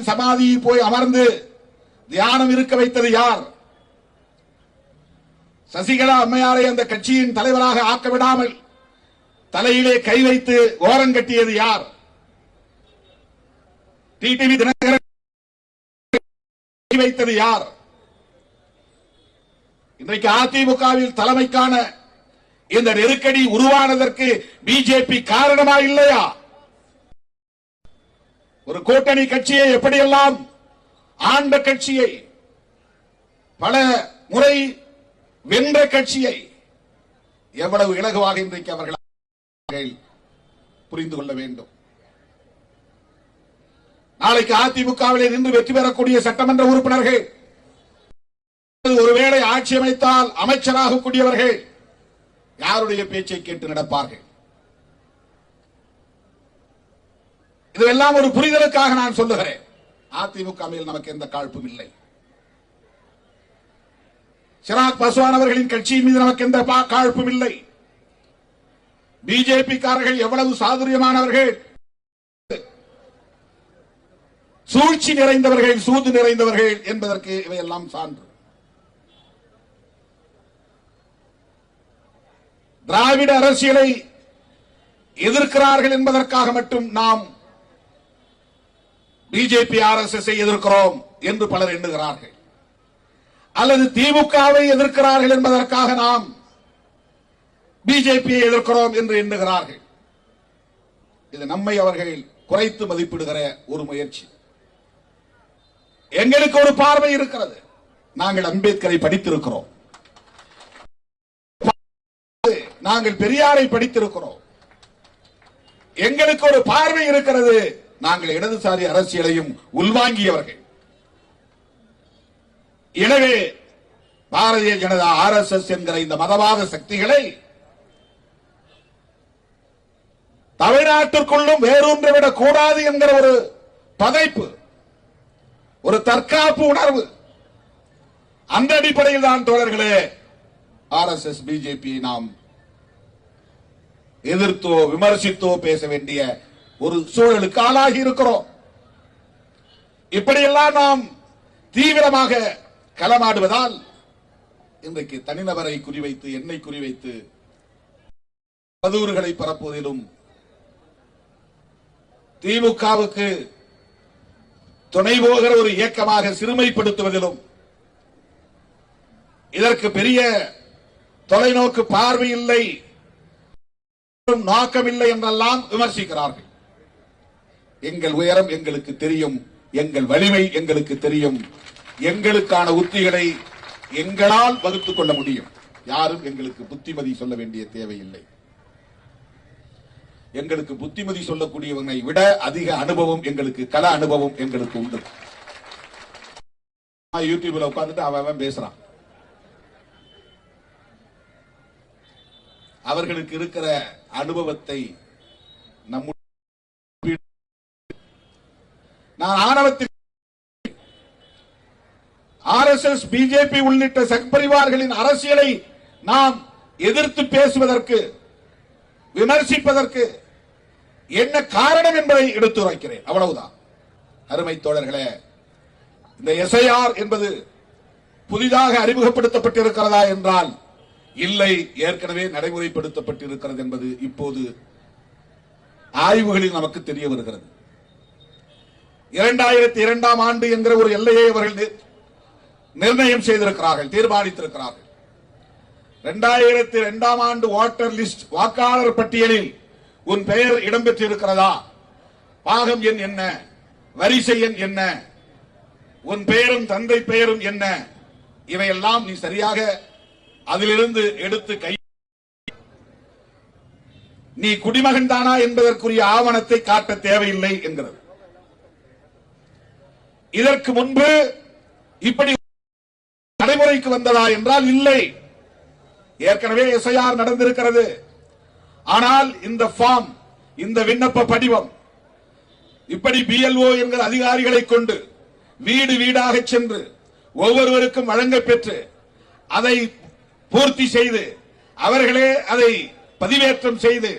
சமாதியில் போய் அமர்ந்து தியானம் இருக்க வைத்தது யார்? சசிகலா அம்மையாரை அந்த கட்சியின் தலைவராக ஆக்க விடாமல் தலையிலே கை வைத்து ஓரம் கட்டியது யார்? டிடிவி தினகரன் கை வைத்தது யார்? இன்றைக்கு அதிமுகவில் தலைமைக்கான இந்த நெருக்கடி உருவானதற்கு பிஜேபி காரணமா இல்லையா? ஒரு கூட்டணி கட்சியை எப்படியெல்லாம் ஆண்ட கட்சியை பல முறை வென்ற கட்சியை எவ்வளவு இலகுவாக இன்றைக்கு அவர்கள் புரிந்து கொள்ள வேண்டும். நாளைக்கு அதிமுகவிலே நின்று வெற்றி பெறக்கூடிய சட்டமன்ற உறுப்பினர்கள் ஒருவேளை ஆட்சி அமைத்தால் அமைச்சராக கூடியவர்கள் யாருடைய பேச்சை கேட்டு நடப்பார்கள்? இதெல்லாம் ஒரு புரிதலுக்காக நான் சொல்லுகிறேன். அதிமுக மேல் நமக்கு எந்த காழ்ப்பும் இல்லை. சிராக் பஸ்வான் அவர்களின் கட்சியின் மீது நமக்கு எந்த காழ்ப்பும் இல்லை. பிஜேபி காரர்கள் எவ்வளவு சாதுரியமானவர்கள். சூழ்ச்சி நிறைந்தவர்கள் சூது நிறைந்தவர்கள் என்பதற்கு இவையெல்லாம் சான்று. திராவிட அரசியலை எதிர்க்கிறார்கள் என்பதற்காக மட்டும் நாம் பிஜேபி ஆர்எஸ்எஸ் எதிர்க்கிறோம் என்று பலர் எண்ணுகிறார்கள். அல்லது திமுகவை எதிர்க்கிறார்கள் என்பதற்காக நாம் பிஜேபியை எதிர்க்கிறோம் என்று எண்ணுகிறார்கள். இது நம்மை அவர்கள் குறைத்து மதிப்பிடுகிற ஒரு முயற்சி. எங்களுக்கு ஒரு பார்வை இருக்கிறது. நாங்கள் அம்பேத்கரை படித்திருக்கிறோம். நாங்கள் பெரியாரை படித்திருக்கிறோம். எங்களுக்கு ஒரு பார்வை இருக்கிறது. நாங்கள் இடதுசாரி அரசியலையும் உள்வாங்கியவர்கள். எனவே Bharatiya Janata R S S என்கிற இந்த மதவாத சக்திகளை தமிழ்நாட்டிற்குள்ளும் வேரூன்று விடக் கூடாது என்கிற ஒரு பதைப்பு ஒரு தற்காப்பு உணர்வு அந்த அடிப்படையில் தான் தோழர்களே ஆர் எஸ் எஸ் பிஜேபி நாம் எதிர்த்தோ விமர்சித்தோ பேச வேண்டிய ஒரு சூழலுக்கு ஆளாகி இருக்கிறோம். இப்படியெல்லாம் நாம் தீவிரமாக களமாடுவதால் இன்றைக்கு தனிநபரை குறிவைத்து என்னை குறிவைத்து அவதூறுகளை பரப்புவதிலும் திமுகவுக்கு துணை போகிற ஒரு இயக்கமாக சிறுமைப்படுத்துவதிலும் இதற்கு பெரிய தொலைநோக்கு பார்வை இல்லை நோக்கமில்லை என்றெல்லாம் விமர்சிக்கிறார்கள். எங்கள் உயரம் எங்களுக்கு தெரியும். எங்கள் வலிமை எங்களுக்கு தெரியும். எங்களுக்கான உத்திகளை எங்களால் வகுத்துக் கொள்ள முடியும். யாரும் எங்களுக்கு புத்திமதி சொல்ல வேண்டிய தேவையில்லை. எங்களுக்கு புத்திமதி சொல்லக்கூடியவனை விட அதிக அனுபவம் எங்களுக்கு கல அனுபவம் எங்களுக்கு உண்டு. நான் யூடியூப்ல உட்கார்ந்துட்டு அவன் அவன் பேசுறான். அவர்களுக்கு இருக்கிற அனுபவத்தை நம்முடைய நான் ஆணவத்தில் ஆர் எஸ் எஸ் பிஜேபி உள்ளிட்ட சக்பரிவார்களின் அரசியலை நாம் எதிர்த்து பேசுவதற்கு விமர்சிப்பதற்கு என்ன காரணம் என்பதை எடுத்துரைக்கிறேன். அவ்வளவுதான். அருமை தோழர்களே இந்த எஸ்ஐஆர் என்பது புதிதாக அறிமுகப்படுத்தப்பட்டிருக்கிறதா என்றால் இல்லை ஏற்கனவே நடைமுறைப்படுத்தப்பட்டிருக்கிறது என்பது இப்போது ஆய்வுகளில் நமக்கு தெரிய வருகிறது. இரண்டாயிரத்தி இரண்டாம் ஆண்டு என்கிற ஒரு எல்லையை அவர்கள் நிர்ணயம் செய்திருக்கிறார்கள் தீர்மானித்திருக்கிறார்கள். இரண்டாயிரத்தி இரண்டாம் ஆண்டு வாட்டர் லிஸ்ட் வாக்காளர் பட்டியலில் உன் பெயர் இடம்பெற்றிருக்கிறதா? பாகம் எண் என்ன? வரிசை எண் என்ன? உன் பெயரும் தந்தை பெயரும் என்ன? இவையெல்லாம் நீ சரியாக அதிலிருந்து எடுத்து கை நீ குடிமகன் தானா என்பதற்குரிய ஆவணத்தை காட்ட தேவையில்லை என்கிறது. இதற்கு முன்பு இப்படி நடைமுறைக்கு வந்ததா என்றால் இல்லை. ஏற்கனவே எஸ்ஐஆர் நடந்திருக்கிறது. ஆனால் இந்த ஃபார்ம் இந்த விண்ணப்ப படிவம் இப்படி பிஎல்ஓ என்கிற அதிகாரிகளை கொண்டு வீடு வீடாக சென்று ஒவ்வொருவருக்கும் வழங்க பெற்று அதை பூர்த்தி செய்து அவர்களே அதை பதிவேற்றம் செய்து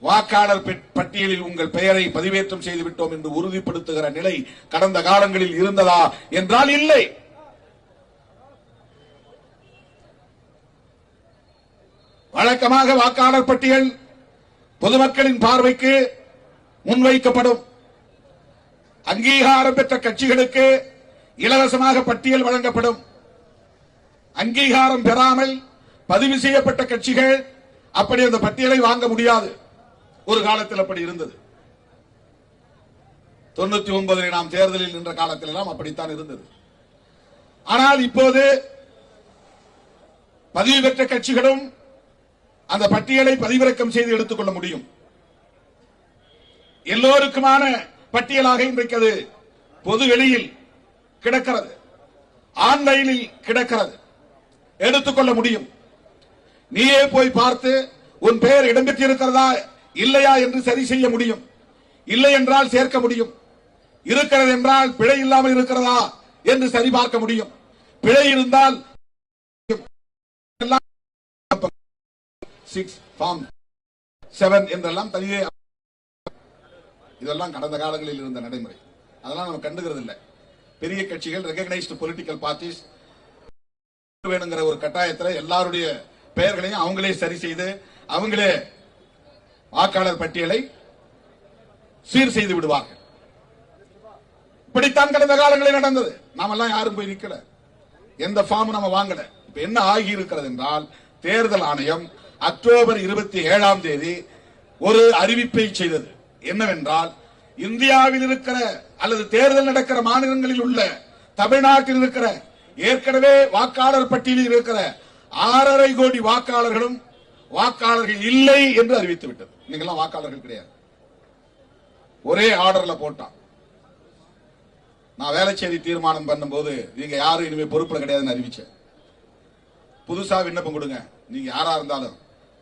வாக்காளர் பெட்- பட்டியலில் உங்கள் பெயரை பதிவேற்றம் செய்துவிட்டோம் என்று உறுதிப்படுத்துகிற நிலை கடந்த காலங்களில் இருந்ததா என்றால் இல்லை. வழக்கமாக வாக்காளர் பட்டியல் பொதுமக்களின் பார்வைக்கு முன்வைக்கப்படும். அங்கீகாரம் பெற்ற கட்சிகளுக்கு இலவசமாக பட்டியல் வழங்கப்படும். அங்கீகாரம் பெறாமல் பதிவு செய்யப்பட்ட கட்சிகள் அப்படி அந்த பட்டியலை வாங்க முடியாது. ஒரு காலத்தில் அப்படி இருந்தது. தொண்ணூத்தி ஒன்பதில் நாம் தேர்தலில் நின்ற காலத்தில் எல்லாம் அப்படித்தான் இருந்தது. ஆனால் இப்போது பதிவு பெற்ற கட்சிகளும் அந்த பட்டியலை பதிவிறக்கம் செய்து எடுத்துக்கொள்ள முடியும். எல்லோருக்குமான பட்டியலாக இன்றைக்கு அது பொது வெளியில் கிடக்கிறது. ஆன்லைனில் கிடக்கிறது. எடுத்துக்கொள்ள முடியும். நீயே போய் பார்த்து உன் பெயர் இடம்பெற்றிருக்கிறதா இல்லையா என்று சரி செய்ய முடியும். இல்லை என்றால் சேர்க்க முடியும். இருக்கிறது என்றால் பிழை இல்லாமல் இருக்கிறதா என்று சரிபார்க்க முடியும். பிழை இருந்தால் சிக்ஸ் ஃபார்ம் செவன் என்றெல்லாம் தனியே இதெல்லாம் கடந்த காலங்களில் இருந்த நடைமுறை. அதெல்லாம் நம்ம கண்டுகிறது இல்லை பெரிய கட்சிகள் ரெகனைஸ்டு பொலிட்டிக்கல் பார்ட்டிஸ் வேணுங்கிற ஒரு கட்டாயத்தில் எல்லாருடைய பெயர்களையும் அவங்களே சரி செய்து அவங்களே வாக்காளர் பட்டியலை சீர் செய்து விடுவார்கள். இப்படித்தான் கடந்த காலங்களில் நடந்தது. நாம எல்லாம் யாரும் போய் நிக்கல. எந்த ஃபார்ம் நம்ம வாங்கல. இப்ப என்ன ஆகி இருக்கிறது என்றால் தேர்தல் ஆணையம் அக்டோபர் இருபத்தி ஏழாம் தேதி ஒரு அறிவிப்பை செய்தது. என்னவென்றால் இந்தியாவில் இருக்கிற அல்லது தேர்தல் நடக்கிற மாநிலங்களில் உள்ள தமிழ்நாட்டில் இருக்கிற ஏற்கனவே வாக்காளர் பட்டியலில் இருக்கிற ஆறரை கோடி வாக்காளர்களும் வாக்காளர்கள் இல்லை என்று அறிவித்து விட்டது. இன்னைக்கெல்லாம் வாக்காளர்கள் கிடையாது. ஒரே ஆர்டர்ல போட்டான். நான் வேலைச்சேரி தீர்மானம் பண்ணும்போது நீங்க யாரும் இனிமேல் பொறுப்புல கிடையாதுன்னு அறிவிச்சேன். புதுசா விண்ணப்பம் கொடுங்க. நீங்க யாரா இருந்தாலும்.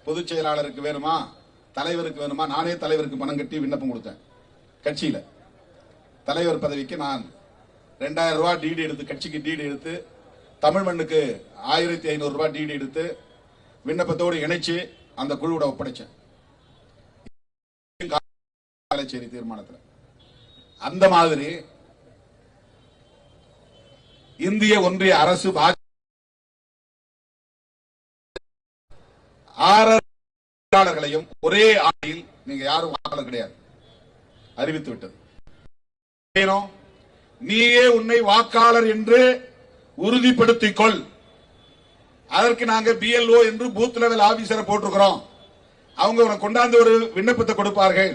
பொதுச் செயலாளருக்கு வேணுமா? தலைவருக்கு வேணுமா? நானே தலைவருக்கு பணம் கட்டி விண்ணப்பம் கொடுத்தேன். கட்சியில. தலைவர் பதவிக்கு நான் ரெண்டாயிரம் ரூபாய் டிடி எடுத்து கட்சிக்கு டிடி எடுத்து தமிழ் மண்ணுக்கு ஆயிரத்தி ஐநூறு ரூபாய் டிடி எடுத்து விண்ணப்பத்தோடு இணைச்சு அந்த குழுவோட ஒப்படைச்சேன். காலச்சேரி தீர்மானத்தில். அந்த மாதிரி இந்திய ஒன்றிய அரசு வாக்காளர்களையும் ஒரே ஆணையில் நீங்க யாரும் வாக்காளர் கிடையாது. அறிவித்து விட்டது. நீயே உன்னை வாக்காளர் என்று உறுதிப்படுத்திக் கொள். அதற்கு நாங்க பிஎல்ஓ என்று பூத் லெவல் ஆபீசரை போட்டிருக்கிறோம். அவங்க உனக்கு கொண்டாந்து ஒரு விண்ணப்பத்தை கொடுப்பார்கள்.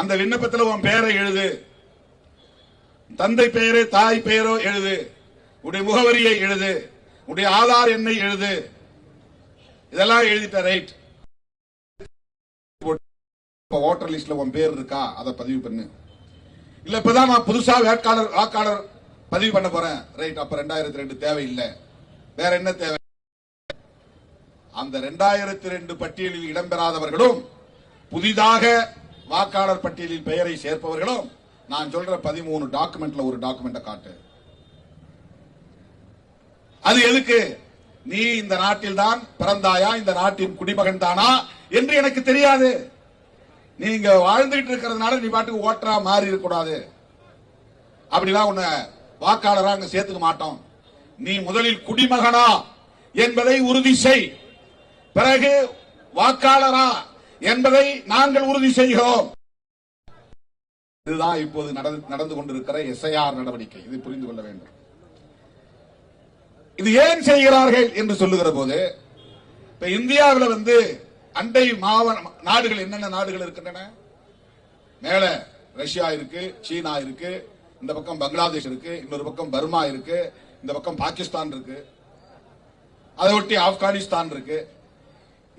அந்த விண்ணப்பத்தில் உன் பெயரை எழுது. தந்தை பெயரே தாய் பெயரோ எழுது. உடைய முகவரியை எழுது. உடைய ஆதார் எண்ணை எழுது. இதெல்லாம் எழுதிட்ட ரைட் ஓட்டர் லிஸ்ட்ல உன் பேர் இருக்கா? அதை பதிவு பண்ணு. இல்ல இப்பதான் நான் புதுசா வேட்பாளர் வாக்காளர் பதிவு பண்ண போறேன். ரைட் அப்ப ரெண்டாயிரத்தி ரெண்டு தேவையில்லை. வேற என்ன தேவை? அந்த இரண்டாயிரத்தி ரெண்டு பட்டியலில் இடம்பெறாதவர்களும் புதிதாக வாக்காளர் பட்டியலில் பெயரை சேர்ப்பவர்களும் நான் சொல்ற பதிமூணு டாக்குமெண்ட்ல ஒரு டாக்குமெண்ட்டை காட்டு. அது எதுக்கு? நீ இந்த நாட்டில் தான் பிறந்தாயா? இந்த நாட்டின் குடிமகன் தானா? என்று எனக்கு தெரியாது. நீங்க வாழ்ந்துகிட்டு இருக்கிறதுனால நீ பாட்டுக்கு ஓட்டரா மாறி இருக்கக்கூடாது. அப்படிலாம் உன்னை வாக்காளராக சேர்த்துக்க மாட்டோம். நீ முதலில் குடிமகனா என்பதை உறுதி செய். பிறகு வாக்காளரா என்பதை நாங்கள் உறுதி செய்கிறோம். இதுதான் இப்போது நடந்து கொண்டிருக்கிற எஸ்ஐஆர் நடவடிக்கை. இது புரிந்து கொள்ள வேண்டும். இது ஏன் செய்கிறார்கள் என்று சொல்லுகிற போது இப்ப இந்தியாவில் வந்து அண்டை மாவ நாடுகள் என்னென்ன நாடுகள் இருக்கின்றன? மேல ரஷ்யா இருக்கு சீனா இருக்கு இந்த பக்கம் பங்களாதேஷ் இருக்கு இன்னொரு பக்கம் பர்மா இருக்கு இந்த பக்கம் பாகிஸ்தான் இருக்கு. அதை ஒட்டி ஆப்கானிஸ்தான் இருக்கு.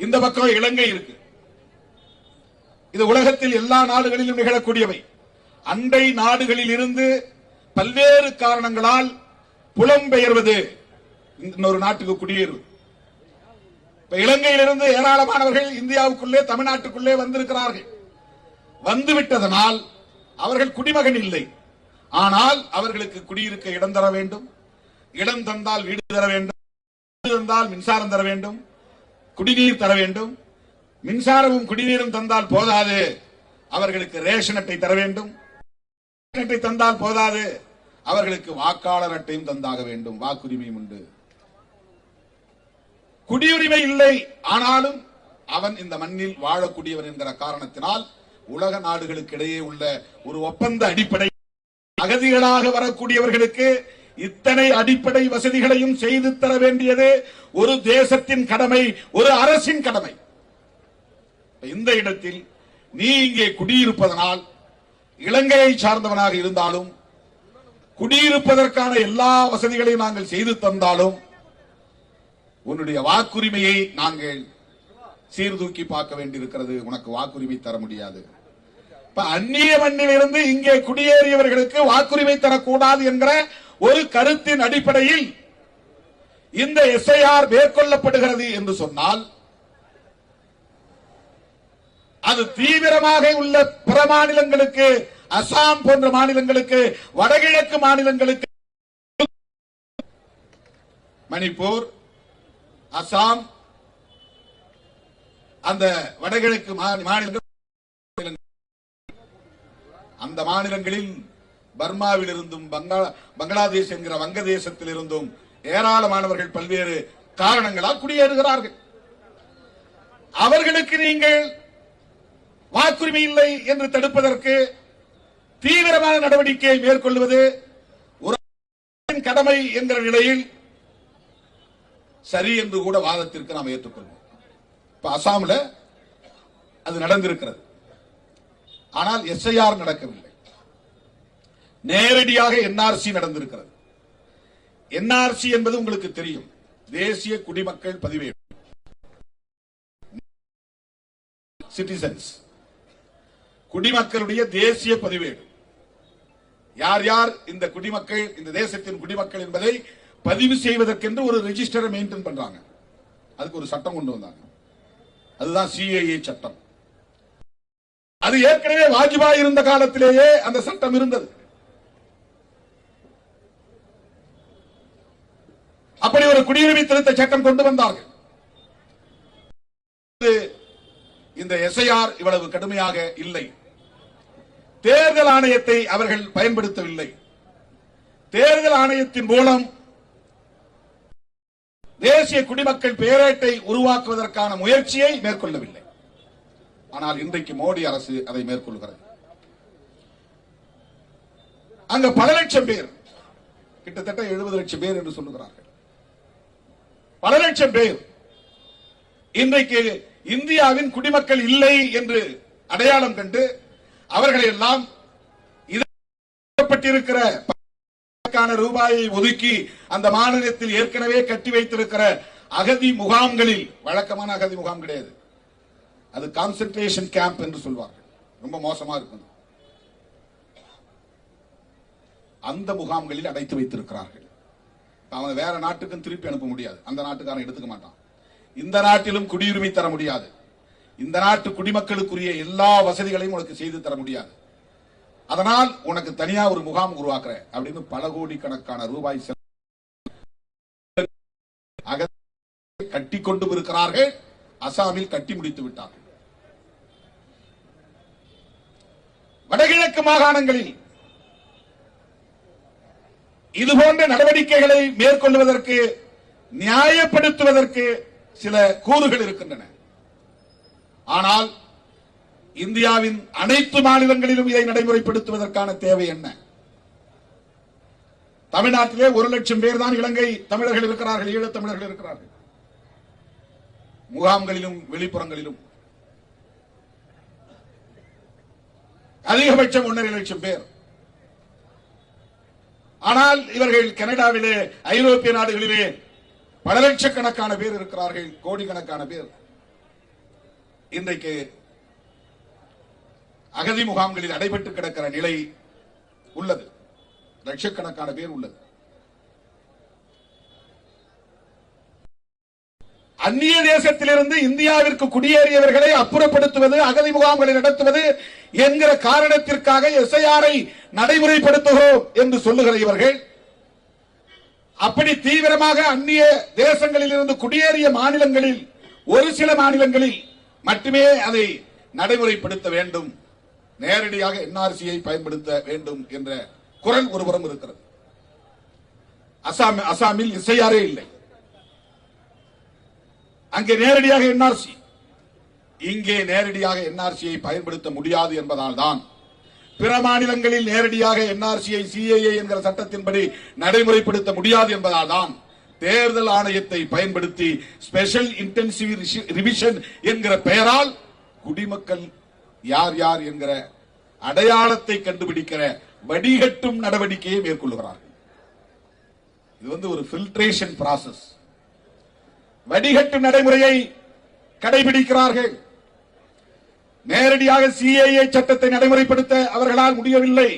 இந்த பக்கம் இலங்கை இருக்கு. இது உலகத்தில் எல்லா நாடுகளிலும் நிகழக்கூடியவை. அண்டை நாடுகளில் இருந்து பல்வேறு காரணங்களால் புலம்பெயர்வது இன்னொரு நாட்டுக்கு குடியேறுவது இப்ப இலங்கையிலிருந்து ஏராளமானவர்கள் இந்தியாவுக்குள்ளே தமிழ்நாட்டுக்குள்ளே வந்திருக்கிறார்கள். வந்துவிட்டதனால் அவர்கள் குடிமகன் இல்லை. ஆனால் அவர்களுக்கு குடியிருக்க இடம் தர வேண்டும். இடம் தந்தால் வீடு தர வேண்டும். வீடு தந்தால் மின்சாரம் தர வேண்டும். குடிநீர் தர வேண்டும். மின்சாரமும் குடிநீரும் தந்தால் போதாது. அவர்களுக்கு ரேஷன் அட்டை தர வேண்டும். ரேஷன் அட்டை தந்தால் போதாது. அவர்களுக்கு வாக்காளர் அட்டையும் தந்தாக வேண்டும். வாக்குரிமையும் உண்டு. குடியுரிமை இல்லை. ஆனாலும் அவன் இந்த மண்ணில் வாழக்கூடியவன் என்கிற காரணத்தினால் உலக நாடுகளுக்கு இடையே உள்ள ஒரு ஒப்பந்த அடிப்படை அகதிகளாக வரக்கூடியவர்களுக்கு இத்தனை அடிப்படை வசதிகளையும் செய்து தர வேண்டியது ஒரு தேசத்தின் கடமை ஒரு அரசின் கடமை. இந்த இடத்தில் நீ இங்கே குடியிருப்பதனால் இலங்கையை சார்ந்தவனாக இருந்தாலும் குடியிருப்பதற்கான எல்லா வசதிகளையும் நாங்கள் செய்து தந்தாலும் உன்னுடைய வாக்குரிமையை நாங்கள் சீர்தூக்கி பார்க்க வேண்டியிருக்கிறது. உனக்கு வாக்குரிமை தர முடியாது. இப்ப அந்நிய மண்ணிலிருந்து இங்கே குடியேறியவர்களுக்கு வாக்குரிமை தரக்கூடாது என்கிற ஒரு கருத்தின் அடிப்படையில் இந்த எஸ்ஐஆர் மேற்கொள்ளப்படுகிறது என்று சொன்னால் அது தீவிரமாக உள்ள பிற மாநிலங்களுக்கு அசாம் போன்ற மாநிலங்களுக்கு வடகிழக்கு மாநிலங்களுக்கு மணிப்பூர் அசாம் அந்த வடகிழக்கு மாநிலங்கள் அந்த மாநிலங்களில் பர்மாவில் இருந்தும் பங்களா- பங்களாதேஷ் என்கிற வங்கதேசத்தில் இருந்தும் ஏராளமானவர்கள் பல்வேறு காரணங்களால் குடியேறுகிறார்கள். அவர்களுக்கு நீங்கள் வாக்குரிமை இல்லை என்று தடுப்பதற்கு தீவிரமான நடவடிக்கையை மேற்கொள்வது ஒரு கடமை என்கிற நிலையில் சரி என்று கூட வாதத்திற்கு நாம் ஏற்றுக்கொள்வோம். இப்ப அசாமில் அது நடந்திருக்கிறது. ஆனால் எஸ்ஐஆர் நடக்கவில்லை. நேரடியாக என்ஆர்சி நடந்திருக்கிறது. என்ஆர்சி என்பது உங்களுக்கு தெரியும். தேசிய குடிமக்கள் பதிவேடு. சிட்டிசன்ஸ் குடிமக்களுடைய தேசிய பதிவேடு. யார் யார் இந்த குடிமக்கள் இந்த தேசத்தின் குடிமக்கள் என்பதை பதிவு செய்வதற்கென்று ஒரு ரெஜிஸ்டரை மெயின்டைன் பண்றாங்க. அதுக்கு ஒரு சட்டம் கொண்டு வந்தாங்க. அதுதான் சிஏஏ சட்டம். அது ஏற்கனவே வாஜ்பாய் இருந்த காலத்திலேயே அந்த சட்டம் இருந்தது. அப்படி ஒரு குடியுரிமை திருத்த சட்டம் கொண்டு வந்தார்கள். இந்த எஸ்ஐஆர் இவ்வளவு கடுமையாக இல்லை. தேர்தல் ஆணையத்தை அவர்கள் பயன்படுத்தவில்லை. தேர்தல் ஆணையத்தின் மூலம் தேசிய குடிமக்கள் பேரேட்டை உருவாக்குவதற்கான முயற்சியை மேற்கொள்ளவில்லை. ஆனால் இன்றைக்கு மோடி அரசு அதை மேற்கொள்கிறது. அங்க பல லட்சம் பேர் கிட்டத்தட்ட எழுபது லட்சம் பேர் என்று சொல்லுகிறார்கள். பல லட்சம் பேர். இன்றைக்கு இந்தியாவின் குடிமக்கள் இல்லை என்று அடையாளம் கண்டு அவர்களை எல்லாம் இதப்பட்டிருக்கிற ரூபாயை ஒதுக்கி அந்த மாநிலத்தில் ஏற்கனவே கட்டி வைத்திருக்கிற அகதி முகாம்களில் வழக்கமான அகதி முகாம் கிடையாது. அது கான்சென்ட்ரேஷன் கேம்ப் என்று சொல்வார்கள். ரொம்ப மோசமா இருக்கும். அந்த முகாம்களில் அடைத்து வைத்திருக்கிறார்கள். அவனை வேற நாட்டுக்கும் திருப்பி அனுப்ப முடியாது. அந்த நாட்டுக்காரன் எடுத்துக்க மாட்டான். இந்த நாட்டிலும் குடியுரிமை தர முடியாது. இந்த நாட்டு குடிமக்களுக்குரிய எல்லா வசதிகளையும் உனக்கு செய்து தர முடியாது. அதனால் உனக்கு தனியா ஒரு முகாம் உருவாக்குறேன் அப்படின்னு பல கோடிக்கணக்கான ரூபாய் செலவு கட்டி கொண்டும் இருக்கிறார்கள் அசாமில் கட்டி முடித்து விட்டார்கள். வடகிழக்கு மாகாணங்களில் இது போன்ற நடவடிக்கைகளை மேற்கொள்வதற்கு நியாயப்படுத்துவதற்கு சில கூறுகள் இருக்கின்றன. ஆனால் இந்தியாவின் அனைத்து மாநிலங்களிலும் இதை நடைமுறைப்படுத்துவதற்கான தேவை என்ன? தமிழ்நாட்டிலே ஒரு லட்சம் பேர் தான் இலங்கை தமிழர்கள் இருக்கிறார்கள் ஈழத் தமிழர்கள் இருக்கிறார்கள். முகாம்களிலும் வெளிப்புறங்களிலும். அதிகபட்சம் ஒன்றரை லட்சம் பேர். ஆனால் இவர்கள் கனடாவிலே ஐரோப்பிய நாடுகளிலே பல லட்சக்கணக்கான பேர் இருக்கிறார்கள் கோடிக்கணக்கான பேர். இன்றைக்கு அகதி முகாம்களில் அடைபட்டு கிடக்கிற நிலை உள்ளது. லட்சக்கணக்கான பேர் உள்ளது. அந்நிய தேசத்திலிருந்து இந்தியாவிற்கு குடியேறியவர்களை அப்புறப்படுத்துவது அகதி முகாம்களை நடத்துவது என்கிற காரணத்திற்காக எஸ்ஐஆரை நடைமுறைப்படுத்துகிறோம் என்று சொல்லுகிற இவர்கள் அப்படி தீவிரமாக அந்நிய தேசங்களில் இருந்து குடியேறிய மாநிலங்களில் ஒரு சில மாநிலங்களில் மட்டுமே அதை நடைமுறைப்படுத்த வேண்டும். நேரடியாக என்ஆர்சியை பயன்படுத்த வேண்டும் என்ற குரல் ஒருபுறம் இருக்கிறது. அசாம் அசாமில் இசையாரே இல்லை. அங்கே நேரடியாக என்ஆர்சி இங்கே நேரடியாக என்ஆர்சியை பயன்படுத்த முடியாது என்பதால் தான் பிற மாநிலங்களில் நேரடியாக என்ஆர்சியை சிஏஏ என்கிற சட்டத்தின்படி நடைமுறைப்படுத்த முடியாது என்பதால் தான் தேர்தல் ஆணையத்தை பயன்படுத்தி ஸ்பெஷல் இன்டென்சிவ் ரிவிஷன் என்கிற பெயரால் குடிமக்கள் யார் யார் என்கிற அடையாளத்தை கண்டுபிடிக்கிற வடிகட்டும் நடவடிக்கையை மேற்கொள்கிறார்கள். இது வந்து ஒரு ஃபில்ட்ரேஷன் ப்ராசஸ் வடிகட்டும் நடைமுறையை கடைபிடிக்கிறார்கள். நேரடியாக சிஏஏ சட்டத்தை நடைமுறைப்படுத்த அவர்களால் முடியவில்லை.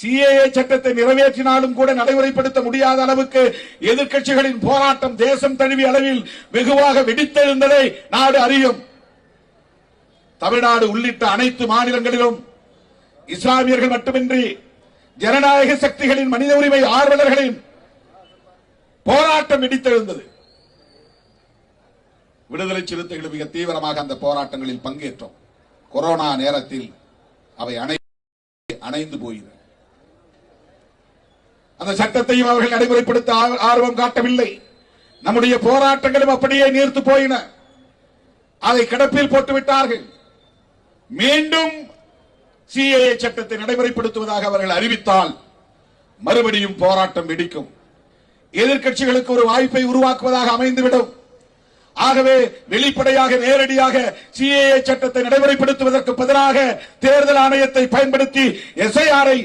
சிஏஏ சட்டத்தை நிறைவேற்றினாலும் கூட நடைமுறைப்படுத்த முடியாத அளவுக்கு எதிர்க்கட்சிகளின் போராட்டம் தேசம் தழுவிய அளவில் வெகுவாக வெடித்தெழுந்ததை நாடு அறியும். தமிழ்நாடு உள்ளிட்ட அனைத்து மாநிலங்களிலும் இஸ்லாமியர்கள் மட்டுமின்றி ஜனநாயக சக்திகளின் மனித உரிமை ஆர்வலர்களின் போராட்டம் வெடித்தெழுந்தது. விடுதலை சிறுத்தைகள் மிக தீவிரமாக அந்த போராட்டங்களில் பங்கேற்றோம். கொரோனா நேரத்தில் அவை அணை அணைந்து போயின. அந்த சட்டத்தையும் அவர்கள் நடைமுறைப்படுத்த ஆர்வம் காட்டவில்லை. நம்முடைய போராட்டங்களும் அப்படியே நீர்த்து போயின. அதை கிடப்பில் போட்டுவிட்டார்கள். மீண்டும் சிஏஏ சட்டத்தை நடைமுறைப்படுத்துவதாக அவர்கள் அறிவித்தால் மறுபடியும் போராட்டம் வெடிக்கும். எதிர்க்கட்சிகளுக்கு ஒரு வாய்ப்பை உருவாக்குவதாக அமைந்துவிடும். ஆகவே வெளிப்படையாக நேரடியாக சிஏஏ சட்டத்தை நடைமுறைப்படுத்துவதற்கு பதிலாக தேர்தல் ஆணையத்தை பயன்படுத்தி எஸ்ஐஆரை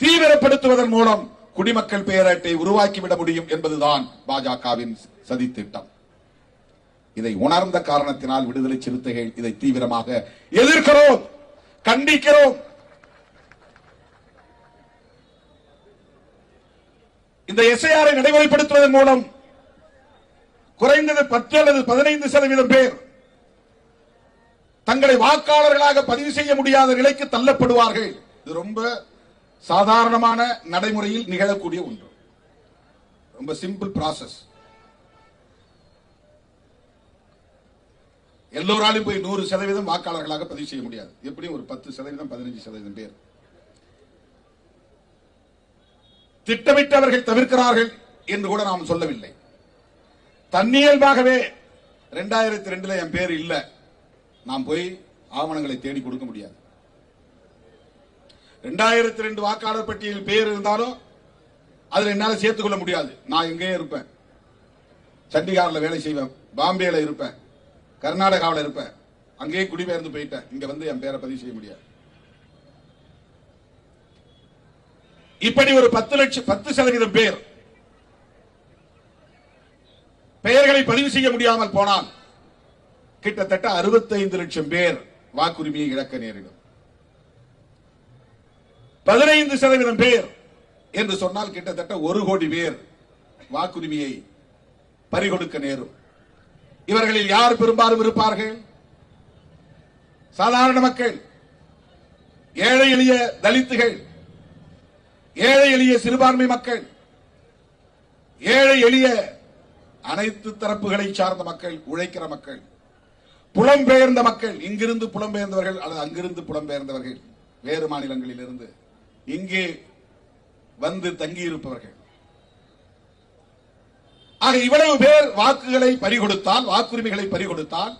தீவிரப்படுத்துவதன் மூலம் குடிமக்கள் பேரட்டை உருவாக்கிவிட முடியும் என்பதுதான் பாஜகவின் சதித்திட்டம். இதை உணர்ந்த காரணத்தினால் விடுதலை சிறுத்தைகள் இதை தீவிரமாக எதிர்க்கிறோம் கண்டிக்கிறோம். இந்த எஸ்ஐஆரை நடைமுறைப்படுத்துவதன் மூலம் குறைந்தது பத்து அல்லது பதினைந்து சதவீதம் பேர் தங்களை வாக்காளர்களாக பதிவு செய்ய முடியாத நிலைக்கு தள்ளப்படுவார்கள். இது ரொம்ப சாதாரணமான நடைமுறையில் நிகழக்கூடிய ஒன்று. ரொம்ப சிம்பிள் ப்ராசஸ் எல்லோராலும் போய் நூறு சதவீதம் வாக்காளர்களாக பதிவு செய்ய முடியாது. எப்படியும் ஒரு பத்து சதவீதம் பதினஞ்சு சதவீதம் பேர். திட்டமிட்டு அவர்கள் தவிர்க்கிறார்கள் என்று கூட நாம் சொல்லவில்லை. தன்னியல்பாகவே ரெண்டாயிரத்தி ரெண்டுல என் பேர் இல்ல. நாம் போய் ஆவணங்களை தேடி கொடுக்க முடியாது. ரெண்டாயிரத்தி ரெண்டு வாக்காளர் பட்டியல் பேர் இருந்தாலும் அதுல என்னால சேர்த்துக்கொள்ள முடியாது. நான் எங்கேயே இருப்பேன். சண்டிகாரில் வேலை செய்வேன். பாம்பேல இருப்பேன். கர்நாடகாவில் இருப்பேன். அங்கேயே குடிபெயர்ந்து போயிட்டேன். இங்க வந்து என் பேரை பதிவு செய்ய முடியாது. இப்படி ஒரு பத்து லட்சம் பத்து சதவீதம் பேர் பெயர்களை பதிவு செய்ய முடியாமல் போனால் கிட்டத்தட்ட 65 லட்சம் பேர் வாக்குரிமையை இழக்க நேரிடும். பதினைந்து சதவீதம் பேர் என்று சொன்னால் கிட்டத்தட்ட ஒரு கோடி பேர் வாக்குரிமையை பறிகொடுக்க நேரும். இவர்களில் யார் பெரும்பாலும் இருப்பார்கள்? சாதாரண மக்கள் ஏழை எளிய தலித்துகள் ஏழை எளிய சிறுபான்மை மக்கள் ஏழை எளிய அனைத்து தரப்புகளை சார்ந்த மக்கள் உழைக்கிற மக்கள் புலம்பெயர்ந்த மக்கள் இங்கிருந்து புலம்பெயர்ந்தவர்கள் அல்லது அங்கிருந்து புலம்பெயர்ந்தவர்கள் வேறு மாநிலங்களில் இருந்து இங்கே வந்து தங்கியிருப்பவர்கள். ஆக இவ்வளவு பேர் வாக்குகளை பறிகொடுத்தால் வாக்குரிமைகளை பறிகொடுத்தால்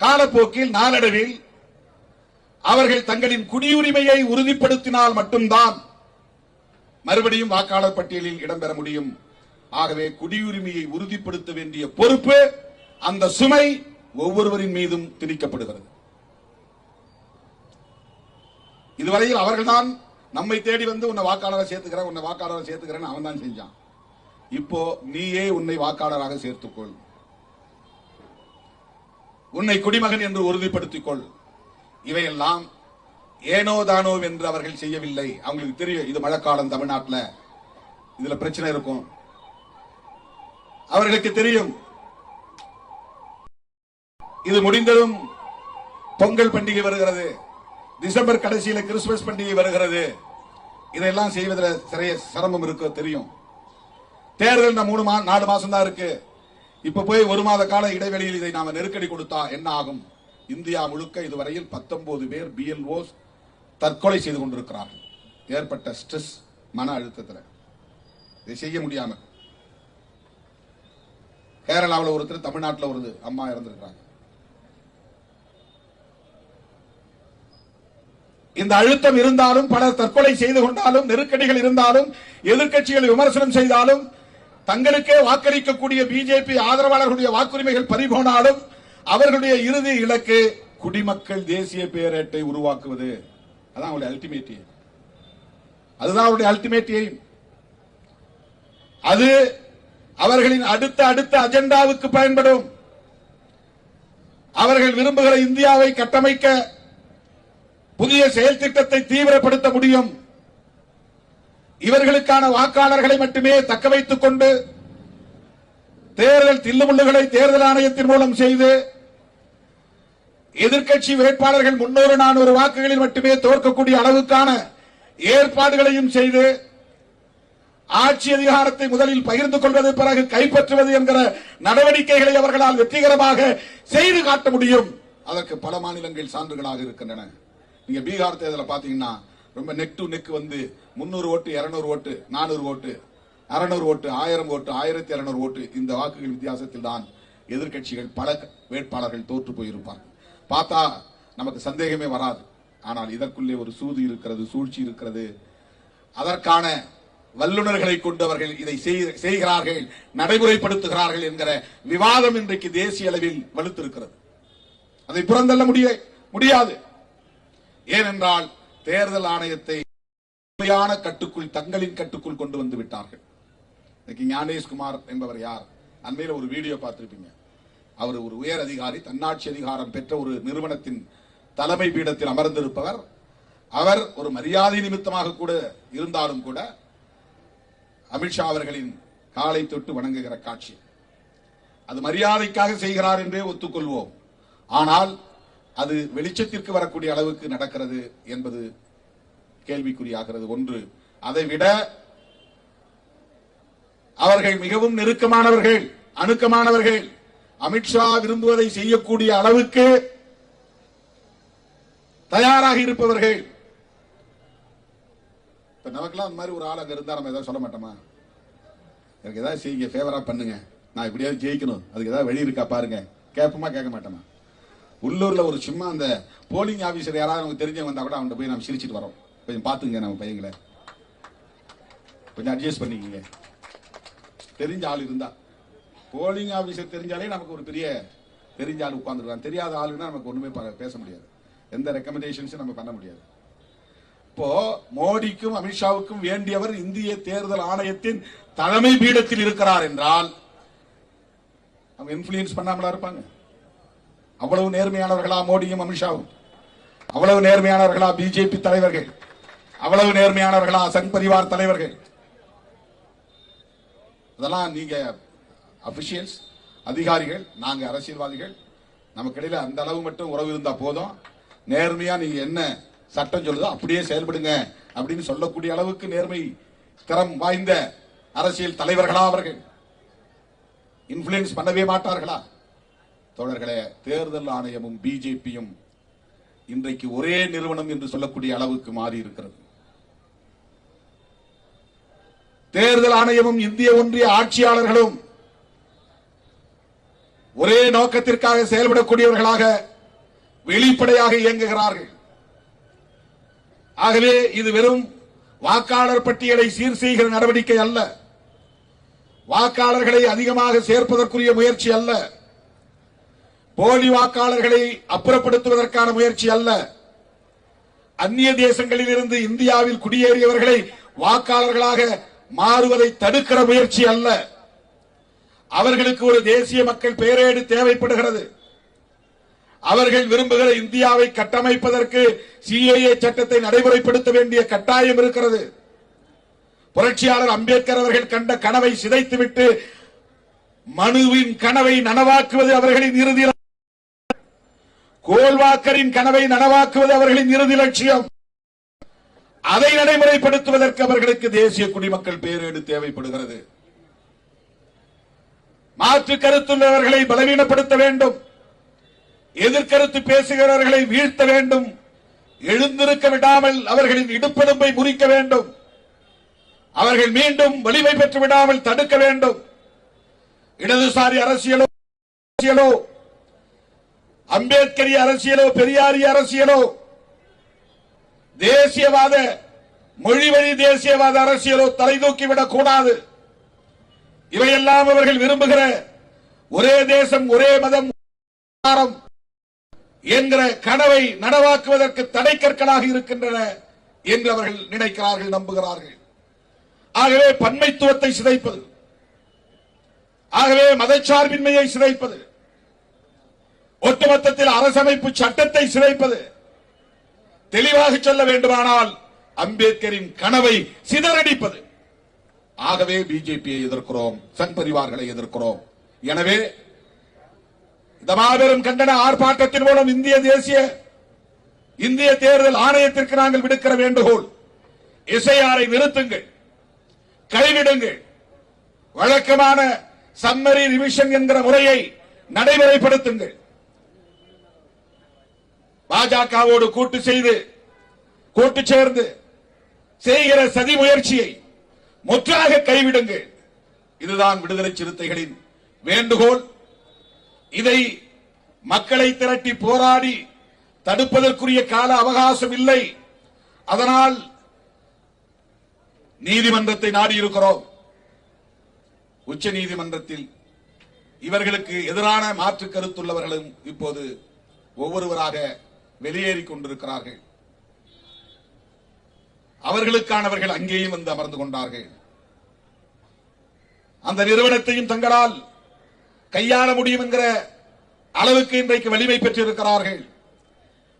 காலப்போக்கில் நாளடைவில் அவர்கள் தங்களின் குடியுரிமையை உறுதிப்படுத்தினால் மட்டும்தான் மறுபடியும் வாக்காளர் பட்டியலில் இடம்பெற முடியும். ஆகவே குடியுரிமையை உறுதிப்படுத்த வேண்டிய பொறுப்பு அந்த சுமை ஒவ்வொருவரின் மீதும் திணிக்கப்படுகிறது. இதுவரையில் அவர்கள்தான் நம்மை தேடி வந்து உன்னை வாக்காளரை சேர்த்துக்கிறேன் உன்னை வாக்காளரை சேர்த்துக்கிறேன்னு அவன் தான் செஞ்சான். இப்போ நீயே உன்னை வாக்காளராக சேர்த்துக்கொள். உன்னை குடிமகன் என்று உறுதிப்படுத்திக் கொள். இவையெல்லாம் ஏனோ தானோ என்று அவர்கள் செய்யவில்லை. அவங்களுக்கு தெரியும் இது மழைக்காலம் தமிழ்நாட்டில். இதுல பிரச்சனை இருக்கும். அவர்களுக்கு தெரியும். இது முடிந்ததும் பொங்கல் பண்டிகை வருகிறது. டிசம்பர் கடைசியில கிறிஸ்துமஸ் பண்டிகை வருகிறது. இதெல்லாம் செய்வதில் சிறைய சிரமம் இருக்க தெரியும். தேர்தல் மூணு மா நாலு மாசம் தான் இருக்கு. இப்ப போய் ஒரு மாத கால இடைவெளியில் இதை நாம நெருக்கடி கொடுத்தா என்ன ஆகும்? இந்தியா முழுக்க இதுவரையில் 19 பேர் பிஎல்ஓஸ் தற்கொலை செய்து கொண்டிருக்கிறார்கள். ஏற்பட்ட ஸ்ட்ரெஸ் மன அழுத்தத்தில். இதை செய்ய முடியாம. கேரளாவில் ஒருத்தர் தமிழ்நாட்டில் ஒரு அம்மா இறந்திருக்கிறாங்க. இந்த அழுத்தம் இருந்தாலும் பலர் தற்கொலை செய்து கொண்டாலும் நெருக்கடிகள் இருந்தாலும் எதிர்கட்சிகள் விமர்சனம் செய்தாலும் தங்களுக்கே வாக்களிக்கக்கூடிய பிஜேபி ஆதரவாளர்களுடைய வாக்குரிமைகள் பறிபோனாலும் அவர்களுடைய இறுதி இலக்கு குடிமக்கள் தேசிய பேரேட்டை உருவாக்குவது. அதான் அவருடைய அல்டிமேட் அதுதான் அவருடைய அல்டிமேட் எய்ம் அது அவர்களின் அடுத்த அடுத்த அஜெண்டாவுக்கு பயன்படும். அவர்கள் விரும்புகிற இந்தியாவை கட்டமைக்க புதிய செயல் திட்டத்தை தீவிரப்படுத்த முடியும். இவர்களுக்கான வாக்காளர்களை மட்டுமே தக்க வைத்துக் கொண்டு தேர்தல் தில்லுமுள்ளுகளை தேர்தல் ஆணையத்தின் மூலம் செய்து எதிர்க்கட்சி வேட்பாளர்கள் முன்னூறு நானூறு வாக்குகளில் மட்டுமே தோற்கக்கூடிய அளவுக்கான ஏற்பாடுகளையும் செய்து ஆட்சி அதிகாரத்தை முதலில் பகிர்ந்து கொள்வது பிறகு கைப்பற்றுவது என்கிற நடவடிக்கைகளை அவர்களால் வெற்றிகரமாக செய்து காட்ட முடியும். அதற்கு பல மாநிலங்கள் சான்றுகளாக இருக்கின்றன. நீங்க பீகார் தேர்தலை பாத்தீங்கன்னா ரொம்ப நெக் டு நெக் வந்து முன்னூறு ஓட்டு இருநூறு ஓட்டு நானூறு ஓட்டு அறுநூறு ஓட்டு ஆயிரம் ஓட்டு ஆயிரத்தி இருநூறு ஓட்டு இந்த வாக்குகள் வித்தியாசத்தில் தான் எதிர்க்கட்சிகள் பல வேட்பாளர்கள் தோற்று போயிருப்பார்கள். பார்த்தா நமக்கு சந்தேகமே வராது. ஆனால் இதற்குள்ளே ஒரு சூது இருக்கிறது சூழ்ச்சி இருக்கிறது. அதற்கான வல்லுநர்களை கொண்டவர்கள் இதை செய்கிறார்கள் நடைமுறைப்படுத்துகிறார்கள் என்கிற விவாதம் இன்றைக்கு தேசிய அளவில் வலுத்திருக்கிறது. அதை புறந்தள்ள முடிய முடியாது. ஏனென்றால் தேர்தல் ஆணையத்தை உண்மையான கட்டுக்குள் தங்களின் கட்டுக்குள் கொண்டு வந்து விட்டார்கள். இன்னைக்கு ஞானேஷ்குமார் என்பவர் யார்? அண்மையில் ஒரு வீடியோ பார்த்திருப்பீங்க. அவர் ஒரு உயர் அதிகாரி தன்னாட்சி அதிகாரம் பெற்ற ஒரு நிறுவனத்தின் தலைமை பீடத்தில் அமர்ந்திருப்பவர். அவர் ஒரு மரியாதை நிமித்தமாக கூட இருந்தாலும் கூட அமித்ஷா அவர்களின் காலை தொட்டு வணங்குகிற காட்சி. அது மரியாதைக்காக செய்கிறார் என்றே ஒத்துக்கொள்வோம். ஆனால் அது வெளிச்சத்திற்கு வரக்கூடிய அளவுக்கு நடக்கிறது என்பது கேள்விக்குறியாகிறது. ஒன்று அதை விட அவர்கள் மிகவும் நெருக்கமானவர்கள் அணுக்கமானவர்கள். அமித்ஷா விரும்புவதை செய்யக்கூடிய அளவுக்கு தயாராக இருப்பவர்கள். இப்ப நமக்கெல்லாம் அந்த மாதிரி ஒரு ஆள் அங்க இருந்தா நம்ம ஏதாவது சொல்ல மாட்டோமா? எனக்கு ஏதாவது செய்யுங்க ஃபேவரா பண்ணுங்க. நான் எப்படியாவது ஜெயிக்கணும். அதுக்கு ஏதாவது வழி இருக்கா பாருங்க. கேட்போமா கேட்க மாட்டோமா? உள்ளூர்ல ஒரு சும்மா அந்த போலிங் ஆபீசர் யாராவது நமக்கு தெரிஞ்சவங்க வந்தா கூட அவன்கிட்ட போய் நம்ம சிரிச்சிட்டு வரோம். கொஞ்சம் பாத்துங்க நம்ம பையங்களை. கொஞ்சம் அட்ஜஸ்ட் பண்ணிக்கங்க. தெரிஞ்ச ஆள் இருந்தா. போலிங் ஆபீசர் தெரிஞ்சாலே நமக்கு ஒரு பெரிய தெரிஞ்ச ஆள் உட்காந்துருக்கான் தெரியாத ஆளுன்னா நமக்கு ஒண்ணுமே பேச முடியாது. எந்த ரெக்கமெண்டேஷன்ஸும் நம்ம பண்ண முடியாது. இப்போ மோடிக்கும் அமித்ஷாவுக்கும் வேண்டியவர் இந்திய தேர்தல் ஆணையத்தின் தலைமை பீடத்தில் இருக்கிறார் என்றால் அவங்க இன்ஃபுளுயன்ஸ் பண்ணாமலா இருப்பாங்க. அவ்வளவு நேர்மையானவர்களா மோடியும் அமித்ஷாவும்? அவ்வளவு நேர்மையானவர்களா பிஜேபி தலைவர்கள்? அவ்வளவு நேர்மையானவர்களா சங் பரிவார் தலைவர்கள்? அதெல்லாம் நீங்க அபிஷியல்ஸ் அதிகாரிகள் நாங்கள் அரசியல்வாதிகள். நமக்கு இடையில அந்த அளவு மட்டும் உறவு இருந்தா போதும். நேர்மையா நீங்க என்ன சட்டம் சொல்லுதோ அப்படியே செயல்படுங்க அப்படின்னு சொல்லக்கூடிய அளவுக்கு நேர்மை தரம் வாய்ந்த அரசியல் தலைவர்களா அவர்கள். இன்ஃபுளுன்ஸ் பண்ணவே மாட்டார்களா? தோழர்களே தேர்தல் ஆணையமும் பிஜேபியும் இன்றைக்கு ஒரே நிறுவனம் என்று சொல்லக்கூடிய அளவுக்கு மாறி இருக்கிறது. தேர்தல் ஆணையமும் இந்திய ஒன்றிய ஆட்சியாளர்களும் ஒரே நோக்கத்திற்காக செயல்படக்கூடியவர்களாக வெளிப்படையாக இயங்குகிறார்கள். ஆகவே இது வெறும் வாக்காளர் பட்டியலை சீர் செய்கிற நடவடிக்கை அல்ல. வாக்காளர்களை அதிகமாக சேர்ப்பதற்குரிய முயற்சி அல்ல. போலி வாக்காளர்களை அப்புறப்படுத்துவதற்கான முயற்சி அல்ல. அந்நிய தேசங்களில் இருந்து இந்தியாவில் குடியேறியவர்களை வாக்காளர்களாக மாறுவதை தடுக்கிற முயற்சி அல்ல. அவர்களுக்கு ஒரு தேசிய மக்கள் பேரேடு தேவைப்படுகிறது. அவர்கள் விரும்புகிற இந்தியாவை கட்டமைப்பதற்கு சிஏஏ சட்டத்தை நடைமுறைப்படுத்த வேண்டிய கட்டாயம் இருக்கிறது. புரட்சியாளர் அம்பேத்கர் அவர்கள் கண்ட கனவை சிதைத்துவிட்டு மனுவின் கனவை நனவாக்குவது அவர்களின் இறுதி கோல்வாக்கரின் கனவை நனவாக்குவது அவர்களின் இறுதி லட்சியம். அதை நடைமுறைப்படுத்துவதற்கு அவர்களுக்கு தேசிய குடிமக்கள் பேரேடு தேவைப்படுகிறது. மாற்று கருத்துள்ளவர்களை பலவீனப்படுத்த வேண்டும். எதிர்கருத்து பேசுகிறவர்களை வீழ்த்த வேண்டும். எழுந்திருக்க விடாமல் அவர்களின் இடுப்பெலும்பை முறிக்க வேண்டும். அவர்கள் மீண்டும் வலிமை பெற்று விடாமல் தடுக்க வேண்டும். இடதுசாரி அரசியலோ அரசியலோ அம்பேத்கரி அரசியலோ பெரியாரி அரசியலோ தேசியவாத மொழிவழி தேசியவாத அரசியலோ தலை தூக்கிவிடக் கூடாது இவையெல்லாம் அவர்கள் விரும்புகிற ஒரே தேசம் ஒரே மதம் என்கிற கனவை தடை கற்களாக இருக்கின்றன என்று அவர்கள் நினைக்கிறார்கள் நம்புகிறார்கள். ஆகவே பன்மைத்துவத்தை சிதைப்பது ஆகவே மதச்சார்பின்மையை சிதைப்பது ஒட்டுமொத்தத்தில் அரசமைப்பு சட்டத்தை சிதைப்பது தெளிவாக சொல்ல வேண்டுமானால் அம்பேத்கரின் கனவை சிதறடிப்பது. ஆகவே பிஜேபியை எதிர்க்கிறோம் சங் பரிவார்களை எதிர்க்கிறோம். எனவே இந்த மாபெரும் கண்டன ஆர்ப்பாட்டத்தின் மூலம் இந்திய தேசிய இந்திய தேர்தல் ஆணையத்திற்கு நாங்கள் விடுக்கிற வேண்டுகோள் இசையாரை நிறுத்துங்கள் கைவிடுங்கள். வழக்கமான சம்மரி ரிவிஷன் என்கிற முறையை நடைமுறைப்படுத்துங்கள். பாஜகவோடு கூட்டு செய்து கூட்டு சேர்ந்து செய்கிற சதி முயற்சியை முற்றாக கைவிடுங்கள் இதுதான் விடுதலை சிறுத்தைகளின் வேண்டுகோள். இதை மக்களை திரட்டி போராடி தடுப்பதற்குரிய கால அவகாசம் இல்லை. அதனால் நீதிமன்றத்தை நாடியிருக்கிறோம். உச்ச நீதிமன்றத்தில் இவர்களுக்கு எதிரான மாற்று கருத்துள்ளவர்களும் இப்போது ஒவ்வொருவராக வெளியேறிக் கொண்டிருக்கிறார்கள். அவர்களுக்கானவர்கள் அங்கேயும் வந்து அமர்ந்து கொண்டார்கள். அந்த நிறுவனத்தையும் தங்களால் கையாள முடியும் என்கிற அளவுக்கு இன்றைக்கு வலிமை பெற்றிருக்கிறார்கள்.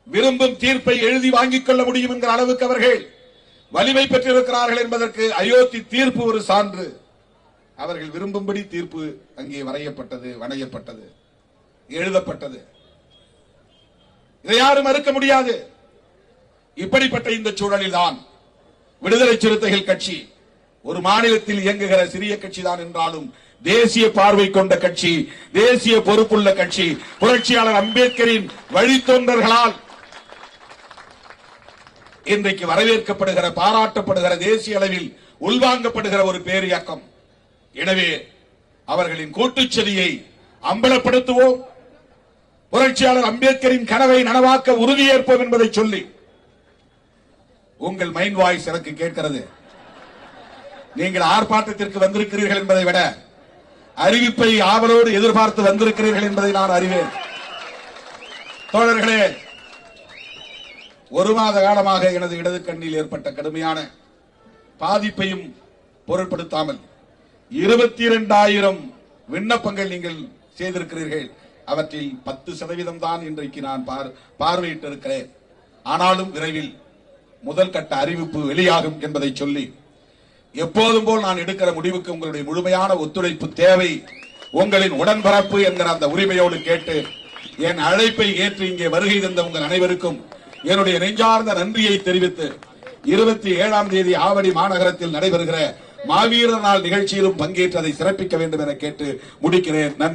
விரும்பும் தீர்ப்பை எழுதி வாங்கிக் கொள்ள முடியும் என்கிற அளவுக்கு அவர்கள் வலிமை பெற்றிருக்கிறார்கள் என்பதற்கு அயோத்தி தீர்ப்பு ஒரு சான்று. அவர்கள் விரும்பும்படி தீர்ப்பு அங்கே வரையப்பட்டது வணையப்பட்டது எழுதப்பட்டது. இதை யாரும் மறுக்க முடியாது. இப்படிப்பட்ட இந்த சூழலில்தான் விடுதலை சிறுத்தைகள் கட்சி ஒரு மாநிலத்தில் இயங்குகிற சிறிய கட்சி தான் என்றாலும் தேசிய பார்வை கொண்ட கட்சி தேசிய பொறுப்புள்ள கட்சி புரட்சியாளர் அம்பேத்கரின் வழித்தொண்டர்களால் இன்றைக்கு வரவேற்கப்படுகிற பாராட்டப்படுகிற தேசிய அளவில் உள்வாங்கப்படுகிற ஒரு பேரியக்கம். எனவே அவர்களின் கூட்டுச்சதியை அம்பலப்படுத்துவோம். புரட்சியாளர் அம்பேத்கரின் கனவை நனவாக்க உறுதியேற்போம் என்பதை சொல்லி உங்கள் மைண்ட் வாய்ஸ் எனக்கு கேட்கிறது. நீங்கள் ஆர்ப்பாட்டத்திற்கு வந்திருக்கிறீர்கள் என்பதை விட அறிவிப்பை ஆவலோடு எதிர்பார்த்து வந்திருக்கிறீர்கள் என்பதை நான் அறிவேன். தோழர்களே ஒரு மாத காலமாக எனது இடது கண்ணில் ஏற்பட்ட கடுமையான பாதிப்பையும் பொருட்படுத்தாமல் இருபத்தி இரண்டாயிரம் விண்ணப்பங்கள் நீங்கள் செய்திருக்கிறீர்கள். அவற்றில் பத்து சதவீதம் தான் இன்றைக்கு நான் பார்- பார்வையிட்டிருக்கிறேன். ஆனாலும் விரைவில் முதல் கட்ட அறிவிப்பு வெளியாகும் என்பதை சொல்லி எப்போதும் போல் நான் எடுக்கிற முடிவுக்கு உங்களுடைய முழுமையான ஒத்துழைப்பு தேவை. உங்களின் உடன்பரப்பு என்கிற அந்த உரிமையோடு கேட்டு என் அழைப்பை ஏற்று இங்கே வருகை தந்த உங்கள் அனைவருக்கும் என்னுடைய நெஞ்சார்ந்த நன்றியை தெரிவித்து இருபத்தி ஏழாம் தேதி ஆவடி மாநகரத்தில் நடைபெறுகிற மாவீரர் நாள் நிகழ்ச்சியிலும் பங்கேற்று அதை சிறப்பிக்க வேண்டும் என கேட்டு முடிக்கிறேன். நன்றி.